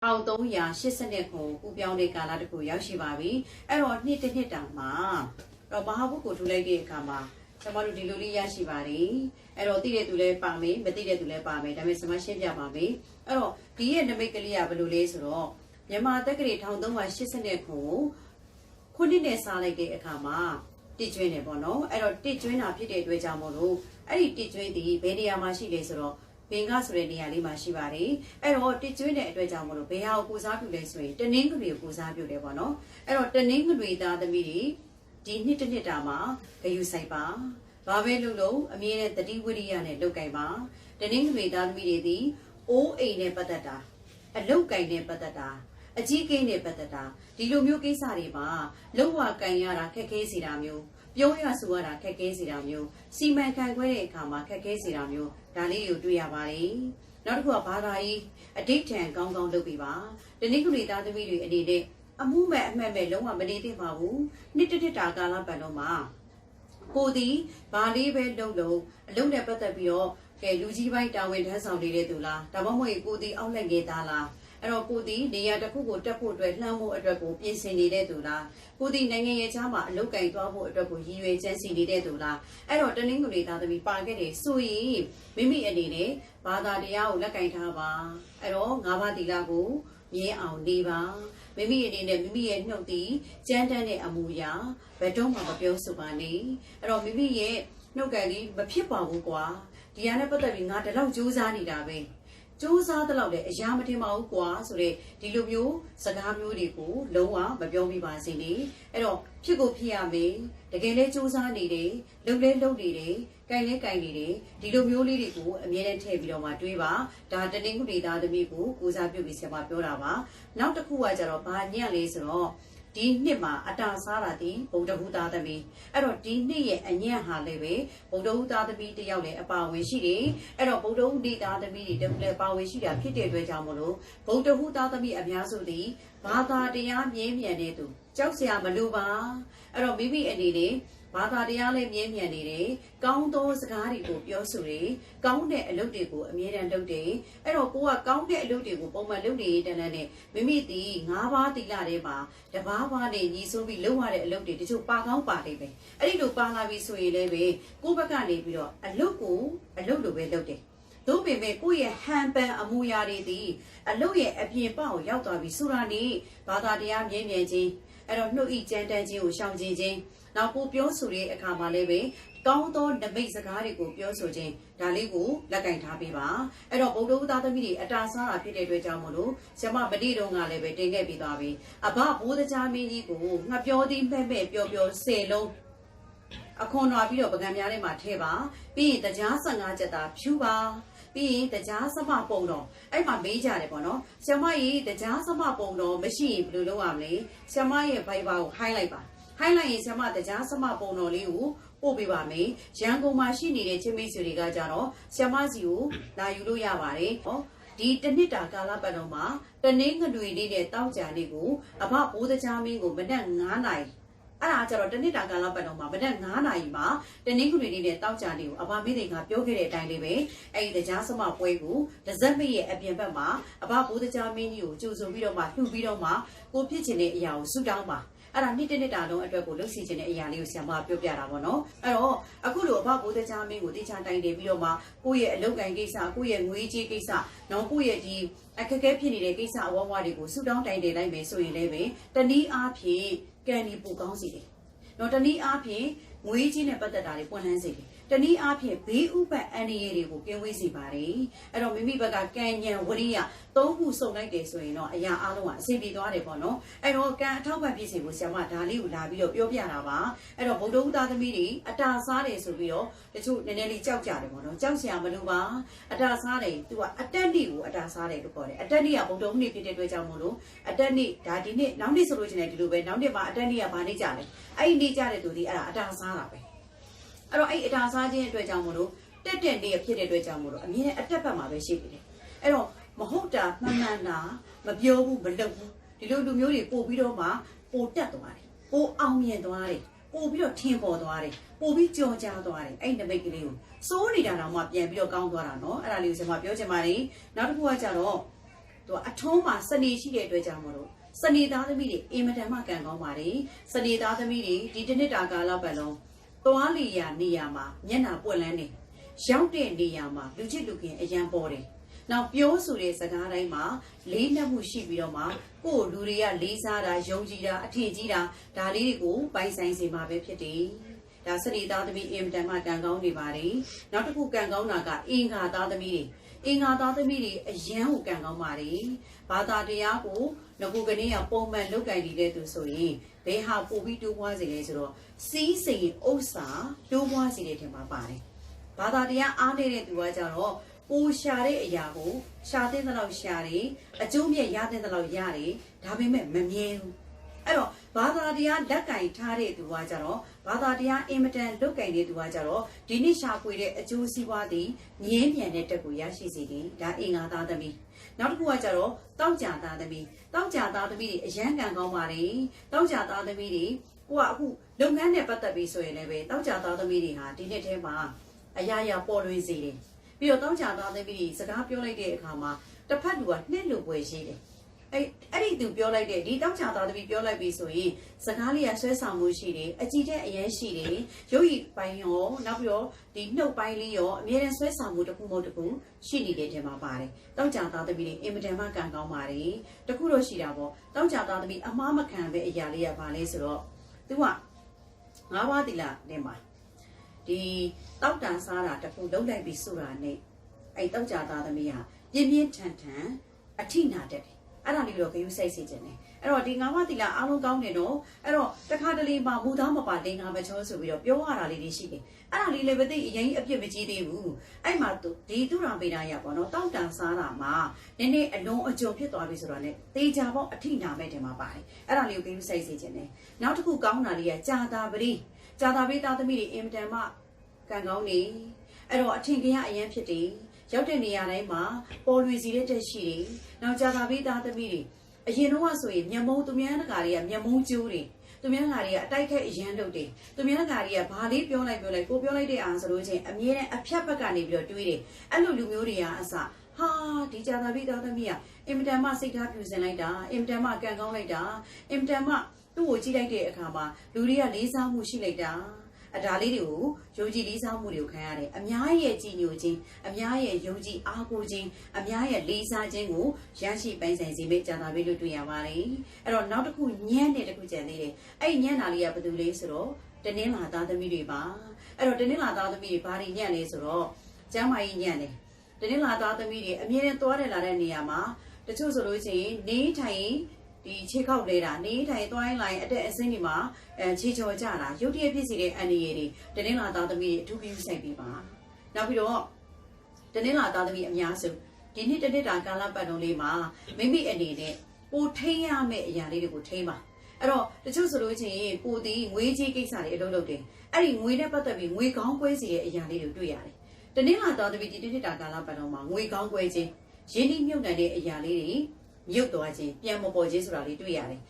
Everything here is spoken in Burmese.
1380ခုပူပြောင်းတဲ့ကာလတစ်ခုရောက်ရှိပါပြီအဲ့တော့နှစ်တစ်နှစ်တောင်မှာတော့မဟာဘုတ်ကိုထူလိုက်တဲ့အခါမှာကျွန်တော်တို့ဒီလိုလေးရရှိပါတယ်အဲ့တော့သိတဲ့သူလည်းပါမယ်မသိတဲ့သူလည်းပါမယ်ဒါပေမဲ့ကျွန်မရှင်းပြပါမယ်အဲ့တော့ဒီရဲ့နမိတ်ကလေးကဘယ်လိုလဲဆိုတော့မြန်မာတက္ကရာ1380ခုခုနှစ်နဲ့စားလိုက်တဲ့အခါမှာတစ်ကျွင်းနေပေါ့နော်အဲ့တော့တစ်ကျွင်းတာဖြစ်တဲ့အတွက်ကြောင့်မို့လို့အဲ့ဒီတစ်ကျွင်းဒီဘယ်နေရာမှာရှိလဲဆိုတော့ ဘင်္ဂဆိုတဲ့နေရာလေးမှာရှိပါတယ်အဲ့တော့တစ်ကျွင်းတဲ့အတွက်ကြောင့်မို့လို့ဘယ်ဟာကိုကိုစားပြုလဲဆိုရင်တနင်္ဂနွေကိုကိုစားပြုတယ်ပေါ့နော်အဲ့တော့တနင်္ဂနွေသားသမီးတွေဒီနှစ်တစ်နှစ်တာမှာဂယူဆိုင်ပါဘာပဲလုပ်လို့အမြဲတမ်းတတိဝိရိယနဲ့လုပ်ကင်ပါတနင်္ဂနွေသားသမီးတွေဒီအိုးအိမ်နဲ့ပတ်သက်တာအလုတ်ကင်နဲ့ပတ်သက်တာအကြီးကိန်းနဲ့ပတ်သက်တာဒီလိုမျိုးကိစ္စတွေမှာလုံဝကင်ရတာခက်ခဲစီတာမျိုး ပြောရဆိုရတာခက်ခဲစီတာမျိုးစီမံခန့်ခွဲတဲ့အခါမှာခက်ခဲစီတာမျိုးဒါလေးကိုတွေ့ရပါတယ်နောက်တစ်ခုကဘာသာရေးအဋိဋ္ဌံကောင်းကောင်းလုပ်ပြီးပါဒီနေ့ခုနေသားသမီးတွေအနေနဲ့အမှုမဲ့အမှတ်မဲ့လုံးဝမနေသင့်ပါဘူးနှစ်တစ်တစ်တာကာလပတ်လုံးမှာကိုဒီဘာလေးပဲလုပ်လို့အလုံးနဲ့ပတ်သက်ပြီးတော့ကဲလူကြီးပိုင်းတာဝန်ထမ်းဆောင်နေတဲ့သူလားဒါမှမဟုတ်ကိုဒီအောက်လက်ငယ်သားလား အဲ့တော့ကိုဒီနေရာတစ်ခုကိုတက်ဖို့အတွက်လှမ်းဖို့အတွက်ကိုပြင်ဆင်နေတဲ့သူလားကိုဒီနိုင်ငံရဲ့ချားမှာအလုတ်ကင်သွားဖို့အတွက်ကိုရည်ရွယ်ချမ်းစီနေတဲ့သူလားအဲ့တော့တနင်္ဂနွေသားသမီးပါခဲ့တယ်ဆိုရင်မိမိအနေနဲ့ဘာသာတရားကိုလက်ကင်ထားပါအဲ့တော့ငါးပါးသီလကိုမြင်အောင်နေပါမိမိအနေနဲ့မိမိရဲ့နှုတ်သည်ကြမ်းတမ်းတဲ့အမူအရာဘယ်တော့မှမပြောဆိုပါနဲ့အဲ့တော့မိမိရဲ့နှုတ်ကန်လေးမဖြစ်ပါဘူးကွာဒီဟာနဲ့ပတ်သက်ပြီးငါဒီလောက်ကြိုးစားနေတာပဲ စူးစမ်းတဲ့လောက်လည်းအရာမတင်ပါဘူးကွာဆိုတဲ့ဒီလိုမျိုးစကားမျိုးတွေကိုလုံးဝမပြောမိပါစေနဲ့အဲ့တော့ဖြစ်ကိုဖြစ်ရမယ်တကယ်လဲစူးစမ်းနေတယ်လုံလဲလုံနေတယ်ကြိုင်လဲကြိုင်နေတယ်ဒီလိုမျိုးလေးတွေကိုအမြဲတမ်းထည့်ပြီးတော့မှတွေးပါဒါတနင်္ဂနွေသားသမီးကိုကိုစားပြုပြီးဆရာမပြောတာပါနောက်တစ်ခုကကြတော့ဘာညံ့လဲဆိုတော့ ဒီနှစ်မှာအတာစားတာဒီဗုဒ္ဓဟူသားသမီးအဲ့တော့ဒီနှစ်ရဲ့အညံ့ဟာလည်းပဲဗုဒ္ဓဟူသားသမီးတယောက်လည်းအပါဝင်ရှိတယ်အဲ့တော့ဗုဒ္ဓဟူဒီသားသမီးတွေတခုလည်းပါဝင်ရှိတာဖြစ်တဲ့အတွက်ကြောင့်မလို့ဗုဒ္ဓဟူသားသမီးအများစုသည်ဘာသာတရားမြင်းမြန်တဲ့သူကြောက်စရာမလိုပါအဲ့တော့မိမိအနေနဲ့ ဘာသာတရားလည်းမြင်းမြန်နေတယ်။ကောင်းသောစကားတွေကိုပြောဆိုတယ်။ကောင်းတဲ့အလုပ်တွေကိုအမြဲတမ်းလုပ်တယ်။အဲ့တော့ကိုကကောင်းတဲ့အလုပ်တွေကိုပုံမှန်လုပ်နေတန်းတန်းနဲ့မိမိဒီ၅ပါးတိလထဲမှာတဘာဘာနဲ့ညီဆိုပြီးလုပ်ရတဲ့အလုပ်တွေတချို့ပါကောင်းပါလိမ့်မယ်။အဲ့ဒီလိုပါလာပြီဆိုရင်လည်းပဲကိုယ့်ဘက်ကနေပြီးတော့အလုပ်ကိုအလုပ်လိုပဲလုပ်တယ်။တို့ပေမဲ့ကိုယ့်ရဲ့ဟန်ပန်အမူအရာတွေဒီအလုပ်ရဲ့အပြင်ပကိုရောက်သွားပြီဆိုတာနေဘာသာတရားမြဲမြဲချင်း အဲ့တော့နှုတ်ဤကြမ်းတမ်းခြင်းကိုရှောင်ကျဉ်ခြင်းနောက်ကိုပြောဆိုတဲ့အခါမှာလည်းပဲကောင်းသောနမိတ်စကားတွေကိုပြောဆိုခြင်းဒါလေးကိုလက်ကင်ထားပေးပါအဲ့တော့ဗုဒ္ဓဦးသားသမီးတွေအတာစားတာဖြစ်တဲ့အတွက်ကြောင့်မလို့ဆရာမမတိတုံးကလည်းပဲတင်ခဲ့ပြီးသွားပြီအဘဘိုးတကြားမင်းကြီးကိုငှက်ပြောသည်မဲ့မဲ့ပြောပြောဆယ်လုံးအခွန်တော်ပြီးတော့ပကံများထဲမှာထည့်ပါပြီးရင်တရား15ချက်သာဖြူပါ ပြီးရင်တရားစမပုံတော်အဲ့မှာမေးကြတယ်ပေါ့နော်ဆရာမကြီးတရားစမပုံတော်မရှိရင်ဘယ်လိုလုပ်ရမလဲဆရာမရဲ့ Viber ကို highlight ပါ highlight ရင်ဆရာမတရားစမပုံတော်လေးကိုပို့ပေးပါမယ်ရန်ကုန်မှာရှိနေတဲ့ချင်းမိတ်ဆွေတွေကကြတော့ဆရာမစီကိုလာယူလို့ရပါတယ်ဟောဒီတနှစ်တာကာလပတ်တော်မှာတနင်္ဂနွေနေ့နဲ့တောက်ကြနေ့ကိုအဘဘိုးတကြားမင်းကိုမနက်9နာရီ အဲ့ဒါကြတော့တနစ်တာကာလပတ်တော့မှာမနက်9နာရီမှာတနင်္ဂနွေနေ့နဲ့တောက်ကြနေ့ကိုအဘမိတွေကပြောခဲ့တဲ့အတိုင်းလေးပဲအဲ့ဒီတရားစမပွဲကိုဒဇက်မိရဲ့အပြင်ဘက်မှာအဘဘိုးတကြားမင်းကြီးကိုကြိုဆိုပြီးတော့မှလှူပြီးတော့မှကိုဖြစ်ချင်တဲ့အရာကိုဆုတောင်းပါအဲ့ဒါနှစ်တစ်နှစ်တာလုံးအတွက်ကိုလှုပ်စီခြင်းတဲ့အရာလေးကိုဆရာမပြောပြတာပေါ့နော်အဲ့တော့အခုလိုအဘဘိုးတကြားမင်းကိုတေချာတိုင်တယ်ပြီးတော့မှကိုယ့်ရဲ့အလုပ်ကိုင်ကိစ္စကိုယ့်ရဲ့ငွေကြေးကိစ္စနော်ကိုယ့်ရဲ့ဒီအခက်အခဲဖြစ်နေတဲ့ကိစ္စအဝဝတွေကိုဆူတောင်းတိုင်တယ်လိုက်မယ်ဆိုရင်လည်းပဲတနည်းအားဖြင့် ကန်ဒီပူကောင်းစီတယ်နော်တနည်းအားဖြင့်ငွေကြေးနဲ့ပတ်သက်တာတွေပွင့်လန်းစေတယ် တနည်းအားဖြင့်ဘေးဥပတ်အန္တရာယ်တွေကိုကင်းဝေးစေပါတယ်အဲ့တော့မိမိဘက်ကကံဉဏ်ဝရိယသုံးခုစုံလိုက်တယ်ဆိုရင်တော့အရာအလုံးကအဆင်ပြေသွားတယ်ပေါ့နော်အဲ့တော့ကံအထောက်ပံ့ပြည့်စုံဖို့ဆရာမဒါလေးကိုလာပြီးတော့ပြောပြတာပါအဲ့တော့ဗုဒ္ဓဥသားသမီးတွေအတာစားတယ်ဆိုပြီးတော့တချို့နည်းနည်းလေးကြောက်ကြတယ်ပေါ့နော်ကြောက်စရာမလိုပါအတာစားတယ်သူကအတက်နေ့ကိုအတာစားတယ်လို့ခေါ်တယ်အတက်နေ့ကဗုဒ္ဓဥနေ့ဖြစ်တဲ့အတွက်ကြောင့်မို့လို့အတက်နေ့ဒါဒီနေ့နောက်နေ့ဆိုလို့ရှိရင်ဒီလိုပဲနောက်နေ့မှာအတက်နေ့ကဘာနေ့ကြလဲအဲ့ဒီနေ့ကြတဲ့သူဒီအဲ့ဒါအတာစားတာပဲ အဲ့တော့အဲ့အတားစားခြင်းအတွက်ကြောင့်မလို့တက်တက်လေးဖြစ်တဲ့အတွက်ကြောင့်မလို့အမြင်နဲ့အတက်ပတ်မှာပဲရှိနေတယ်အဲ့တော့မဟုတ်တာမှန်မှန်တာမပြောဘူးမလုပ်ဘူးဒီလိုလူမျိုးတွေပို့ပြီးတော့မှပို့တက်သွားတယ်ပို့အောင်မြင်သွားတယ်ပို့ပြီးတော့ထင်ပေါ်သွားတယ်ပို့ပြီးကြော်ကြားသွားတယ်အဲ့နမိတ်ကလေးကိုစိုးနေတာတော့မှပြန်ပြီးတော့ကောင်းသွားတာနော်အဲ့ဒါလေးကိုကျွန်မပြောချင်ပါတယ်နောက်တစ်ခုကကြတော့သူကအထုံးမှာစနေရှိတဲ့အတွက်ကြောင့်မလို့စနေသားသမီးတွေအင်မတန်မှကံကောင်းပါတယ်စနေသားသမီးတွေဒီတစ်နှစ်တာကာလပတ်လုံး သွားလီယာနေရာမှာမျက်နှာပွက်လန်းနေရောက်တဲ့နေရာမှာလူချစ်လူခင်အရန်ပေါ်တယ်နောက်ပြောဆိုတဲ့စကားတိုင်းမှာလေးနက်မှုရှိပြီးတော့မှကိုယ့်လူတွေကလေးစားတာယုံကြည်တာအထင်ကြီးတာဒါလေးတွေကိုပိုင်ဆိုင်စေမှာပဲဖြစ်တယ်ဒါစနေသားသမီးအင်မတန်မှကံကောင်းနေပါတယ်နောက်တစ်ခုကံကောင်းတာကအင်္ဂါသားသမီးတွေအင်္ဂါသားသမီးတွေအယံကိုကံကောင်းပါလေဘာသာတရားကိုငကူကနေကပုံမှန်လုတ်ကြိုင်နေတဲ့သူဆိုရင် ဘယ်ဟာပို့ပြီးတိုးပွားစေလဲဆိုတော့စီးစိမ်ဥစ္စာတိုးပွားစေတဲ့ထင်မှာပါတယ်ဘာသာတရားအားနေတဲ့သူကကြတော့ကိုရှာတဲ့အရာကိုရှာတဲ့တဲ့လောက်ရှာတယ်အကျိုးမြတ်ရတဲ့တဲ့လောက်ရတယ်ဒါပေမဲ့မမြဲဘူးအဲ့တော့ ဘာသာတရားလက်ကင်ထားတဲ့သူကကြတော့ဘာသာတရားအင်မတန်လုတ်ကင်တဲ့သူကကြတော့ဒီနေ့ရှာဖွေတဲ့အကျိုးစီးပွားသည်ငင်းမြန်တဲ့တက်ကိုရရှိစေတယ်ဒါအင်္ဂါသားသမီးနောက်တစ်ခုကကြတော့တောက်ကြသားသမီးတောက်ကြသားသမီးတွေအရန်ကံကောင်းပါလေတောက်ကြသားသမီးတွေကိုကအခုလုပ်ငန်းနဲ့ပတ်သက်ပြီးဆိုရင်လည်းပဲတောက်ကြသားသမီးတွေဟာဒီနှစ်ထဲမှာအရာရာပေါ်လွင်စေတယ်ပြီးတော့တောက်ကြသားသမီးတွေစကားပြောလိုက်တဲ့အခါမှာတစ်ဖက်လူကနှက်လို့ပွဲရှိတယ် အဲ့အဲ့ဒီသူပြောလိုက်တဲ့ဒီတောက်ချာသားသမီးပြောလိုက်ပြီဆိုရင်စကားလေးကဆွဲဆောင်မှုရှိတယ်အကြည့်တဲ့အရင်ရှိတယ်ရုပ်ရည်ပိုင်းရောနောက်ပြီးတော့ဒီနှုတ်ပိုင်းလေးရောအမြဲတမ်းဆွဲဆောင်မှုတစ်ခုမဟုတ်တစ်ခုရှိနေတဲ့ထဲမှာပါတယ်တောက်ချာသားသမီးတွေအင်မတန်မှကံကောင်းပါတယ်တခုတော့ရှိတာပေါ့တောက်ချာသားသမီးအမားမခံပဲအရာလေးကဘာလဲဆိုတော့သူကငါးပါးတိလာနဲ့မှာဒီတောက်တန်စားတာတစ်ခုလုံးလိုက်ပြီးဆိုတာနဲ့အဲ့တောက်ချာသားသမီးဟာပြင်းပြင်းထန်ထန်အထိနာတတ်တယ် အဲ့ဒါလေးတော့ဂယုစိုက်စေခြင်းတယ်အဲ့တော့ဒီငါးပါးတိလာအားလုံးကောင်းတယ်နော်အဲ့တော့တခါတလေမှာမူသားမပါတင်ငါမချောဆိုပြီးတော့ပြောရတာလေးတွေရှိတယ်အဲ့ဒါလေးလည်းမသိအရင်အပြစ်မကြီးသေးဘူးအဲ့မှာသူဒီသူရာပေနာရပေါ့နော်တောက်တန်စားတာမှာနည်းနည်းအလုံးအကျုံဖြစ်သွားပြီဆိုတော့ ਨੇ တေချာပေါ့အထိနာမဲ့တယ်မှာပါတယ်အဲ့ဒါလေးကိုဂယုစိုက်စေခြင်းတယ်နောက်တစ်ခုကောင်းတာလေးကကြာတာပရိကြာတာပရိသားသမီးတွေအင်မတန်မှကံကောင်းနေအဲ့တော့အထင်ကြီးအရင်ဖြစ်တယ် ရောက်တဲ့နေရာတိုင်းမှာပေါ်လွင်စီတဲ့တက်ရှိတယ်။နောက်ကြာသာပေးသားသမီးတွေအရင်တော့ဆိုရင်မျက်မုံသူများတကာတွေကမျက်မုံကျိုးတွေသူများတကာတွေကအတိုက်ခက်အရန်လုပ်တယ်။သူများတကာတွေကဘာလေးပြောလိုက်ပြောလိုက်ကိုပြောလိုက်တဲ့အားဆိုလို့ချင်းအမြဲတမ်းအဖြတ်ဘက်ကနေပြီးတော့တွေးတယ်။အဲ့လိုလူမျိုးတွေကအစဟာဒီကြာသာပေးသားသမီးကအင်မတန်မှစိတ်ထားပြူစင်လိုက်တာအင်မတန်မှကံကောင်းလိုက်တာအင်မတန်မှသူ့ကိုကြည့်လိုက်တဲ့အခါမှာလူတွေကလေးစားမှုရှိလိုက်တာ အဒါလေးတွေကိုယုံကြည်လေးစားမှုတွေကိုခံရတယ်အများရဲ့ကြည်ညိုခြင်းအများရဲ့ယုံကြည်အားကိုးခြင်းအများရဲ့လေးစားခြင်းကိုရရှိပိုင်ဆိုင်စေမယ့်ကြာတာပဲလို့တွေ့ရပါတယ်အဲ့တော့နောက်တစ်ခုညံ့တဲ့တစ်ခုကြံသေးတယ်အဲ့ဒီညံ့တာလေးကဘာတူလဲဆိုတော့တနင်္လာသားသမီးတွေပါအဲ့တော့တနင်္လာသားသမီးတွေဘာတွေညံ့လဲဆိုတော့ကျမ်းမာရေးညံ့တယ်တနင်္လာသားသမီးတွေအမြဲတမ်းသွားတယ်လာတဲ့နေရာမှာတချို့ဆိုလို့ရှိရင်နေထိုင် ဒီခြေခောက်လဲတာနေထိုင်သွားရင်လိုက်အတက်အစင်းတွေမှာအဲခြေချော်ကြတာရုတ်တရက်ဖြစ်စီတဲ့အန်ဒီရီတွေတနင်္လာသားသမီးတွေအထူးပြုစိုက်ပေးပါနောက်ပြီးတော့တနင်္လာသားသမီးအများစုဒီနေ့တနေ့တာကာလပတ်တုံးလေးမှာမိမိအနေနဲ့ပိုထိန်းရမယ့်အရာလေးတွေကိုထိန်းပါအဲ့တော့တချို့ဆိုလို့ချင်းပိုဒီငွေကြီးကိစ္စတွေအလုပ်လုပ်တယ်အဲ့ဒီငွေနဲ့ပတ်သက်ပြီးငွေကောင်းကွဲစီတဲ့အရာလေးတွေတွေ့ရတယ်တနင်္လာသားသမီးဒီနေ့တာကာလပတ်တုံးမှာငွေကောင်းကွဲခြင်းရင်းနှီးမြုပ်နှံတဲ့အရာလေးတွေ မြုပ်သွားခြင်းပြန်မပေါ်ခြင်းဆိုတာလေးတွေ့ရတယ်